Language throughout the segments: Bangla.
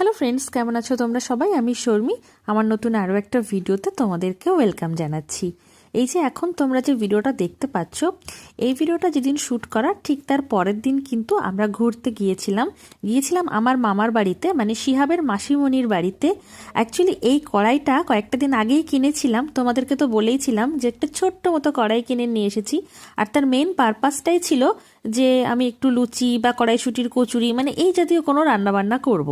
হ্যালো ফ্রেন্ডস কেমন আছো তোমরা সবাই? আমি শর্মি। আমার নতুন আরও একটা ভিডিওতে তোমাদেরকে ওয়েলকাম জানাচ্ছি। এই যে এখন তোমরা যে ভিডিওটা দেখতে পাচ্ছ, এই ভিডিওটা যেদিন শ্যুট করা ঠিক তার পরের দিন কিন্তু আমরা ঘুরতে গিয়েছিলাম। গিয়েছিলাম আমার মামার বাড়িতে মানে শিহাবের মাসিমণির বাড়িতে। অ্যাকচুয়ালি এই কড়াইটা কয়েকটা দিন আগেই কিনেছিলাম। তোমাদেরকে তো বলেইছিলাম যে একটা ছোট্ট মতো কড়াই কিনে নিয়ে এসেছি। আর তার মেন পারপাসটাই ছিল যে আমি একটু লুচি বা কড়াইশুটির কচুরি মানে এই জাতীয় কোনো রান্নাবান্না করব।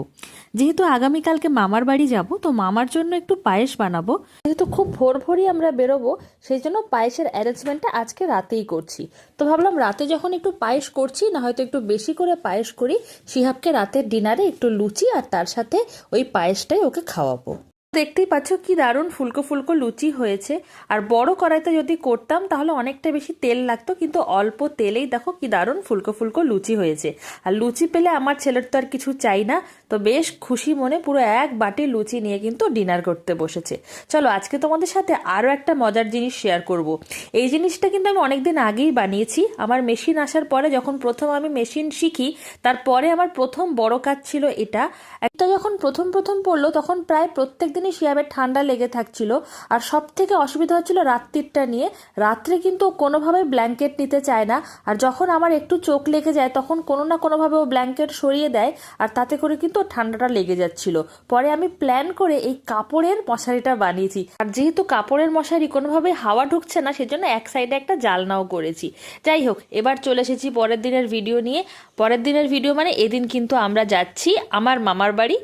যেহেতু আগামীকালকে মামার বাড়ি যাব, তো মামার জন্য একটু পায়েস বানাবো। যেহেতু খুব ভোর ভোরই আমরা বেরোবো, সেই জন্য পায়েসের অ্যারেঞ্জমেন্টটা আজকে রাতেই করছি। তো ভাবলাম রাতে যখন একটু পায়েস করছি, না হয়তো একটু বেশি করে পায়েস করি, শিহাবকে রাতের ডিনারে একটু লুচি আর তার সাথে ওই পায়েসটাই ওকে খাওয়াবো। দেখতেই পাচ্ছ কি দারুণ ফুলকো ফুলকো লুচি হয়েছে। আর বড় কড়াইতে যদি করতাম, তাহলে অনেকটা বেশি তেল লাগতো, কিন্তু অল্প তেলেই দেখো কি দারুণ ফুলকো ফুলকো লুচি হয়েছে। আর লুচি পেলে আমার ছেলের তো আর কিছু চাই না, তো বেশ খুশি মনে পুরো এক বাটি লুচি নিয়ে কিন্তু ডিনার করতে বসেছে। চলো, আজকে তোমাদের সাথে আরও একটা মজার জিনিস শেয়ার করব। এই জিনিসটা কিন্তু আমি অনেকদিন আগেই বানিয়েছি। আমার মেশিন আসার পরে যখন প্রথম আমি মেশিন শিখি, তারপরে আমার প্রথম বড় কাজ ছিল এটা। একটা যখন প্রথম প্রথম পড়ল, তখন প্রায় প্রত্যেক দিনই শিয়াবের ঠান্ডা লেগে থাকছিল। আর সব থেকে অসুবিধা হচ্ছিল রাত্রিরটা নিয়ে। রাত্রে কিন্তু কোনোভাবে ব্ল্যাঙ্কেট নিতে চায় না। আর যখন আমার একটু চোখ লেগে যায়, তখন কোনো না কোনোভাবে ও ব্ল্যাঙ্কেট সরিয়ে দেয়। আর তাতে করে কিন্তু ঠান্ডাটা লেগে যাচ্ছিল। পরে আমি প্ল্যান করে এই কাপড়ের মশারিটা বানিয়েছি। আর যেহেতু কাপড়ের মশারি কোনোভাবে হাওয়া ঢুকছে না, সেজন্য এক সাইডে একটা জালনাও করেছি। যাই হোক, এবার চলে এসেছি পরের দিনের ভিডিও নিয়ে। পরের দিনের ভিডিও মানে এদিন কিন্তু আমরা যাচ্ছি আমার মামার বাড়ি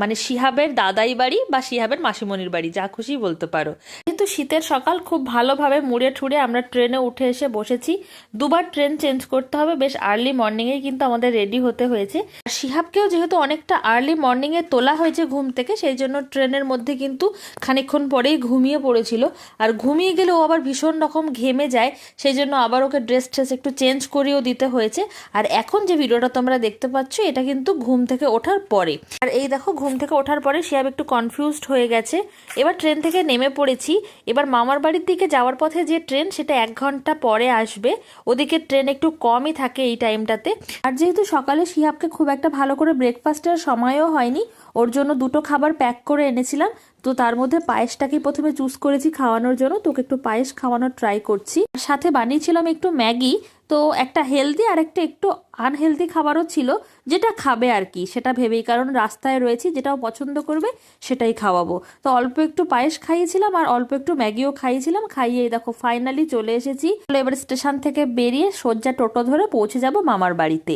মানে শিহাবের দাদাই বাড়ি বা শিহাবের মাসিমণির বাড়ি, যা খুশি বলতে পারো। কিন্তু শীতের সকাল, খুব ভালোভাবে মুড়ে ঠুড়ে আমরা ট্রেনে উঠে এসে বসেছি। দুবার ট্রেন চেঞ্জ করতে হবে, বেশ আর্লি মর্নিংয়ে কিন্তু আমাদের রেডি হতে হয়েছে। আর শিহাবকেও যেহেতু অনেকটা আর্লি মর্নিংয়ে তোলা হয়েছে ঘুম থেকে, সেই জন্য ট্রেনের মধ্যে কিন্তু খানিকক্ষণ পরেই ঘুমিয়ে পড়েছিল। আর ঘুমিয়ে গেলে ও আবার ভীষণ রকম ঘেমে যায়, সেই জন্য আবার ওকে ড্রেস ট্রেস একটু চেঞ্জ করেও দিতে হয়েছে। আর এখন যে ভিডিওটা তোমরা দেখতে পাচ্ছ, এটা কিন্তু ঘুম থেকে ওঠার পরে। আর এই দেখো, ঘুম থেকে ওঠার পরে শিয়াব একটু কনফিউজড হয়ে গেছে। এবার ট্রেন থেকে নেমে পড়েছি। এবার মামার বাড়ির দিকে যাওয়ার পথে যে ট্রেন, সেটা এক ঘণ্টা পরে আসবে। ওদিকে ট্রেন একটু কমই থাকে এই টাইমটাতে আর যেহেতু সকালে শিহাবকে খুব একটা ভালো করে ব্রেকফাস্টের সময়ও হয়নি ওর জন্য দুটো খাবার প্যাক করে এনেছিলাম। তো তার মধ্যে পায়েসটাকে প্রথমে চুজ করেছি খাওয়ানোর জন্য। তোকে একটু পায়েস খাওয়ানোর ট্রাই করছি। সাথে বানিয়েছিলাম একটু ম্যাগি। তো একটা হেলদি আর একটা একটু আনহেলদি খাবারও ছিল, যেটা খাবে আর কি। সেটা ভেবেই কারণ রাস্তায় রয়েছি, যেটাও পছন্দ করবে, সেটাই খাওয়াবো। তো অল্প একটু পায়েস খাইয়েছিলাম আর অল্প একটু ম্যাগিও খাইয়েছিলাম। খাইয়ে দেখো ফাইনালি চলে এসেছি। এবার স্টেশন থেকে বেরিয়ে সজ্জা টোটো ধরে পৌঁছে যাব মামার বাড়িতে।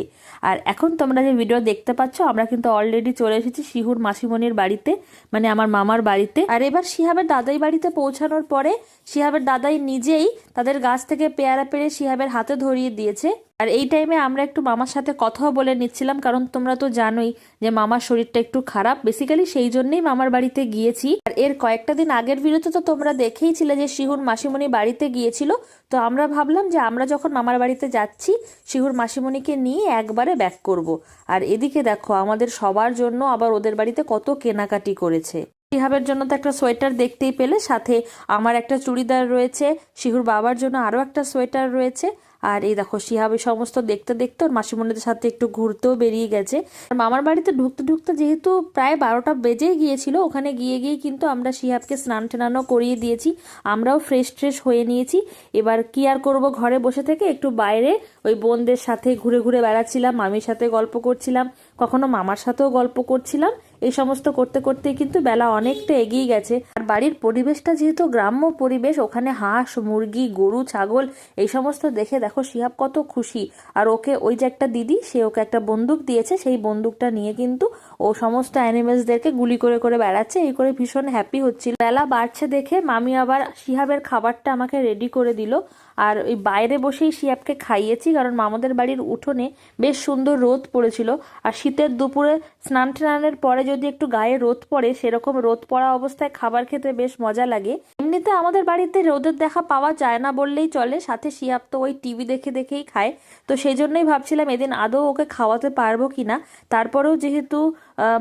আর এখন তোমরা যে ভিডিও দেখতে পাচ্ছ, আমরা কিন্তু অলরেডি চলে এসেছি শিহুর মাসিমণির বাড়িতে মানে আমার মামার বাড়িতে। আর এবার শিহাবের দাদাই বাড়িতে পৌঁছানোর পরে শিহাবের দাদাই নিজেই তাদের গাছ থেকে পেয়ারা পেরে শিহাবের হাতে ধরিয়ে দিয়েছে। আর এই টাইমে আমরা একটু মামার সাথে কথাও বলে নিচ্ছিলাম, কারণ তোমরা তো জানোই যে মামার শরীরটা একটু খারাপ। বেসিক্যালি সেই জন্যই মামার বাড়িতে গিয়েছি। আর এর কয়েকটা দিন আগের ভিডিওতে তো তোমরা দেখেইছিলে যে শিহুর মাসিমণি বাড়িতে গিয়েছিল। তো আমরা ভাবলাম যে আমরা যখন মামার বাড়িতে যাচ্ছি, শিহুর মাসিমণিকে নিয়ে একবারে ব্যাক করব। আর এদিকে দেখো, আমাদের সবার জন্য আবার ওদের বাড়িতে কত কেনাকাটি করেছে। শিহাবের জন্য তো একটা সোয়েটার দেখতেই পেলে। সাথে আমার একটা চুড়িদার রয়েছে, শিহুর বাবার জন্য আরও একটা সোয়েটার রয়েছে। আর এই দেখো শিহাব এই সমস্ত দেখতে দেখতে ওর মাসিমণিদের সাথে একটু ঘুরতেও বেরিয়ে গেছে। মামার বাড়িতে ঢুকতে ঢুকতে যেহেতু প্রায় বারোটা বেজেই গিয়েছিল, ওখানে গিয়ে গিয়ে কিন্তু আমরা শিহাবকে স্নান টানানো করিয়ে দিয়েছি। আমরাও ফ্রেশ ট্রেশ হয়ে নিয়েছি। এবার কি আর করব ঘরে বসে থেকে একটু বাইরে ওই বোনদের সাথে ঘুরে ঘুরে বেড়াচ্ছিলাম, মামির সাথে গল্প করছিলাম। কখনো মামার সাথেও গল্প করছিলাম। এই সমস্ত করতে করতে কিন্তু বেলা অনেকটা এগিয়ে গেছে। আর বাড়ির পরিবেশটা যেহেতু গ্রাম্য পরিবেশ, ওখানে হাঁস, মুরগি, গরু, ছাগল, এই সমস্ত দেখে দেখো শিহাব কত খুশি। আর ওকে ওই যে একটা দিদি, সে ওকে একটা বন্দুক দিয়েছে। সেই বন্দুকটা নিয়ে কিন্তু ও সমস্ত অ্যানিমেলসদেরকে গুলি করে করে বেড়াচ্ছে। এই করে ভীষণ হ্যাপি হচ্ছিল। বেলা বাড়ছে দেখে মামি আবার শিহাবের খাবারটা আমাকে রেডি করে দিল। আর ওই বাইরে বসেই শিয়াবকে খাইয়েছি, কারণ মামাদের বাড়ির উঠোনে বেশ সুন্দর রোদ পড়েছিল। আর শীতের দুপুরে স্নান টানের পরে যদি একটু গায়ে রোদ পড়ে, সেরকম রোদ পড়া অবস্থায় খাবার খেতে বেশ মজা লাগে। এমনিতে আমাদের বাড়িতে রোদের দেখা পাওয়া যায় না বললেই চলে। সাথে শিয়াব তো ওই টিভি দেখে দেখেই খায়। তো সেই জন্যই ভাবছিলাম এদিন আদৌ ওকে খাওয়াতে পারব কিনা। তারপরেও যেহেতু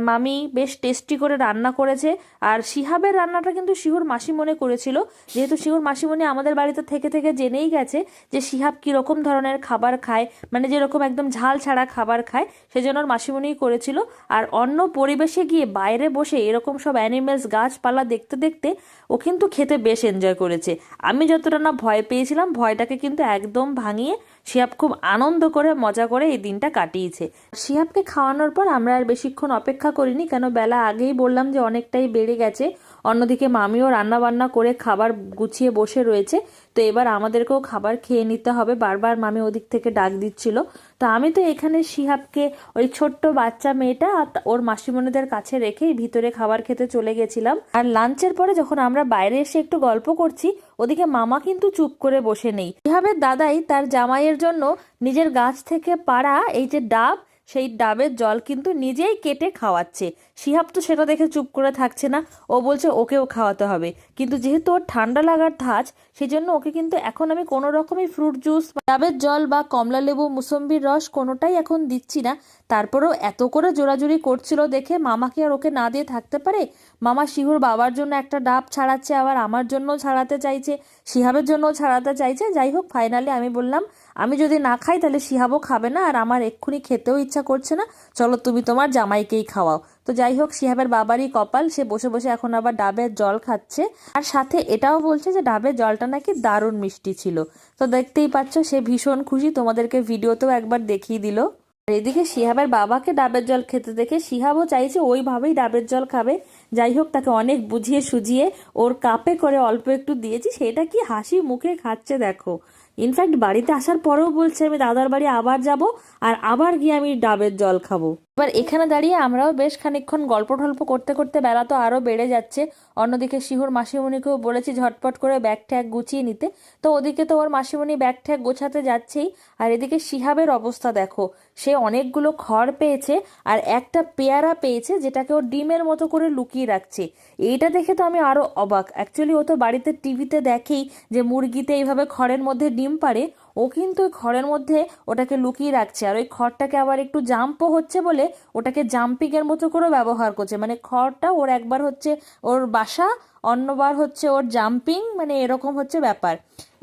মামি বেশ টেস্টি করে রান্না করেছে। আর শিহাবের রান্নাটা কিন্তু শিহুর মাসিমনে করেছিল। যেহেতু শিহুর মাসিমণি আমাদের বাড়িতে থেকে থেকে জেনেই গেছে যে শিহাব কীরকম ধরনের খাবার খায় মানে যেরকম একদম ঝাল ছাড়া খাবার খায়, সেজন্য ওর মাসিমণিই করেছিল। আর অন্য পরিবেশে গিয়ে বাইরে বসে এরকম সব অ্যানিমেলস গাছপালা দেখতে দেখতে ও কিন্তু খেতে বেশ এনজয় করেছে। আমি যতটা না ভয় পেয়েছিলাম, ভয়টাকে কিন্তু একদম ভাঙিয়ে শিহাব খুব আনন্দ করে, মজা করে এই দিনটা কাটিয়েছে। শিহাবকে খাওয়ানোর পর আমরা আর বেশিক্ষণ অপেক্ষা করিনি, কেন বেলা আগেই বললাম যে অনেকটাই বেড়ে গেছে। অন্যদিকে মামিও রান্না বান্না করে খাবার গুছিয়ে বসে রয়েছে, তো এবার আমাদেরকেও খাবার খেয়ে নিতে হবে। বারবার মামি ওদিক থেকে ডাক দিচ্ছিল। তো আমি তো এখানে শিহাবকে, ওই ছোট্ট বাচ্চা মেয়েটা ওর মাসিমণিদের কাছে রেখেই ভিতরে খাবার খেতে চলে গেছিলাম। আর লাঞ্চের পরে যখন আমরা বাইরে এসে একটু গল্প করছি ওদিকে মামা কিন্তু চুপ করে বসে নেই। কীভাবে দাদাই তার জামাইয়ের জন্য নিজের গাছ থেকে পাড়া, এই যে ডাব সেই ডাবের জল কিন্তু নিজেই কেটে খাওয়াচ্ছে। শিহাব তো সেটা দেখে চুপ করে থাকছে না। ও বলছে, ওকেও খাওয়াতে হবে। কিন্তু যেহেতু ওর ঠান্ডা লাগার ধাঁচ সেই জন্য ওকে কিন্তু এখন আমি কোনো রকমই ফ্রুট জুস ডাবের জল বা কমলা লেবু, মুসম্বির রস কোনোটাই এখন দিচ্ছি না। তারপরেও এত করে জোরাজুরি করছিল দেখে মামাকে আর ওকে না দিয়ে থাকতে পারে? মামা শিহুর বাবার জন্য একটা ডাব ছাড়াচ্ছে, আবার আমার জন্য ছাড়াতে চাইছে, শিহাবের জন্য ছাড়াতে চাইছে। যাই হোক ফাইনালি আমি বললাম আমি যদি না খাই তাহলে শিহাবও খাবে না, আর আমার এক্ষুনি খেতেও ইচ্ছা করছে না। চলো তুমি তোমার জামাইকেই খাওয়াও। তো যাই হোক, শিহাবের বাবারই কপাল, সে বসে বসে এখন আবার ডাবের জল খাচ্ছে। আর সাথে এটাও বলছে যে ডাবের জলটা নাকি দারুণ মিষ্টি ছিল। তো দেখতেই পাচ্ছ, সে ভীষণ খুশি, তোমাদেরকে ভিডিওতেও একবার দেখিয়ে দিল। আর এদিকে শিহাবের বাবাকে ডাবের জল খেতে দেখে শিহাবও চাইছে ওইভাবেই ডাবের জল খাবে। যাই হোক, তাকে অনেক বুঝিয়ে সুজিয়ে ওর কাপে করে অল্প একটু দিয়েছি, সেটা কি হাসি মুখে খাচ্ছে দেখো। ইনফ্যাক্ট বাড়িতে আসার পরেও বলছে, আমি দাদার বাড়ি আবার যাব আর আবার গিয়ে আমি ডাবের জল খাব। এবার এখানে দাঁড়িয়ে আমরাও বেশ খানিকক্ষণ গল্প টল্প করতে করতে বেলা তো আরও বেড়ে যাচ্ছে। অন্যদিকে শিহুর মাসিমণিকেও বলেছি ঝটপট করে ব্যাগ ট্যাগ গুছিয়ে নিতে। তো ওদিকে তো ওর মাসিমণি ব্যাগ ট্যাগ গোছাতে যাচ্ছেই। আর এদিকে শিহাবের অবস্থা দেখো, সে অনেকগুলো খড় পেয়েছে আর একটা পেয়ারা পেয়েছে যেটাকে ও ডিমের মতো করে লুকিয়ে রাখছে। এইটা দেখে তো আমি আরও অবাক। অ্যাকচুয়ালি ও তো বাড়িতে টিভিতে দেখেই যে মুরগিতে এইভাবে খড়ের মধ্যে ডিম পারে ও কিন্তু ওই খড়ের মধ্যে ওটাকে লুকিয়ে রাখছে। আর ওই খড়টাকে আবার একটু জাম্পও হচ্ছে বলে ওটাকে জাম্পিংয়ের মতো করে ব্যবহার করছে। মানে খড়টা ওর একবার হচ্ছে ওর বাসা অন্যবার হচ্ছে ওর জাম্পিং মানে এরকম হচ্ছে ব্যাপার।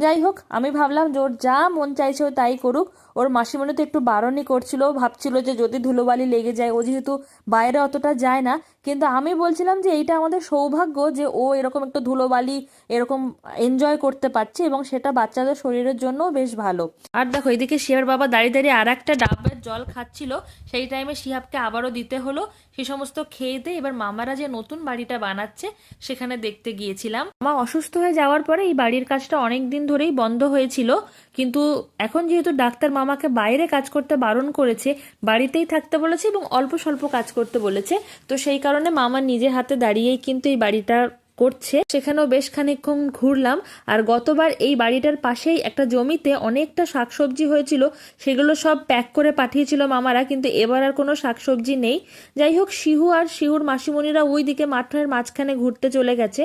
যাই হোক, আমি ভাবলাম যে ওর যা মন চাইছে ও তাই করুক। ওর মাসিমণি তো একটু বারণই করছিল, ভাবছিল যে যদি ধুলোবালি লেগে যায়, ও যেহেতু বাইরে অতটা যায় না, কিন্তু আমি বলছিলাম যে এইটা আমাদের সৌভাগ্য যে ও এরকম একটু ধুলোবালি, এরকম এনজয় করতে পারছে এবং সেটা বাচ্চাদের শরীরের জন্যও বেশ ভালো। আর দেখো, এদিকে শিহার বাবা দাঁড়িয়ে দাঁড়িয়ে আর একটা ডাবের জল খাচ্ছিল। সেই টাইমে শিহাবকে আবারও দিতে হলো। সে সমস্ত খেয়ে দিয়ে এবার মামারা যে নতুন বাড়িটা বানাচ্ছে, সেখানে দেখতে গিয়েছিলাম। মা অসুস্থ হয়ে যাওয়ার পরে এই বাড়ির কাজটা অনেক দিন ধরেই বন্ধ হয়েছিল। কিন্তু এখন যেহেতু ডাক্তার মামাকে বাইরে কাজ করতে বারণ করেছে, বাড়িতেই থাকতে বলেছে এবং অল্প স্বল্প কাজ করতে বলেছে, তো সেই কারণে মামা নিজে হাতে দাঁড়িয়েই কিন্তু এই বাড়িটা করছে, সেখানেও বেশ খানিকক্ষণ ঘুরলাম। আর গতবার এই বাড়িটার পাশেই একটা জমিতে অনেকটা শাকসবজি হয়েছিল, সেগুলো সব প্যাক করে পাঠিয়েছিল মামারা, কিন্তু এবার আর কোনো শাকসবজি নেই। যাই হোক, শিহু আর শিহুর মাসিমণিরা ওই দিকে মাঠের মাঝখানে ঘুরতে চলে গেছে।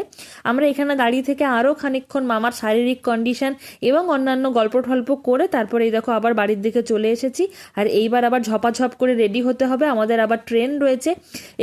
আমরা এখানে দাঁড়িয়ে থেকে আরও খানিকক্ষণ মামার শারীরিক কন্ডিশন এবং অন্যান্য গল্প টল্প করে তারপরে এই দেখো আবার বাড়ির দিকে চলে এসেছি। আর এইবার আবার ঝপাঝপ করে রেডি হতে হবে, আমাদের আবার ট্রেন রয়েছে।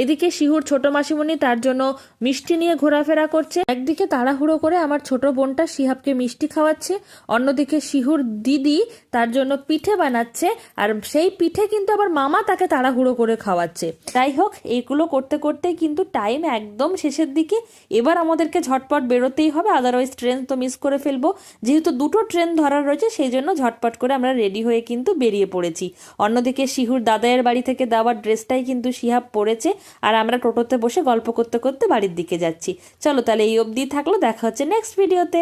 এদিকে শিহুর ছোট মাসিমণি তার জন্য মিষ্টি নিয়ে ঘোরাফেরা করছে। একদিকে তাড়াহুড়ো করে আমার ছোট বোনটা শিহাবকে মিষ্টি খাওয়াচ্ছে, অন্যদিকে শিহুর দিদি তার জন্য পিঠে বানাচ্ছে, আর সেই পিঠে কিন্তু আবার মামা তাকে তাড়াহুড়ো করে খাওয়াচ্ছে। যাই হোক এইগুলো করতে করতে কিন্তু টাইম একদম শেষের দিকে। এবার আমাদেরকে ঝটপট বেরোতেই হবে আদারওয়াইজ ট্রেন তো মিস করে ফেলব। যেহেতু দুটো ট্রেন ধরার রয়েছে, সেই জন্য ঝটপট করে আমরা রেডি হয়ে কিন্তু বেরিয়ে পড়েছি। অন্যদিকে শিহুর দাদাইয়ের বাড়ি থেকে দেওয়ার ড্রেসটাই কিন্তু শিহাব পরেছে, আর আমরা টোটোতে বসে গল্প করতে করতে বাড়ির দিকে যাচ্ছি। চলো তাহলে এই অবধি থাকল দেখা হচ্ছে নেক্সট ভিডিওতে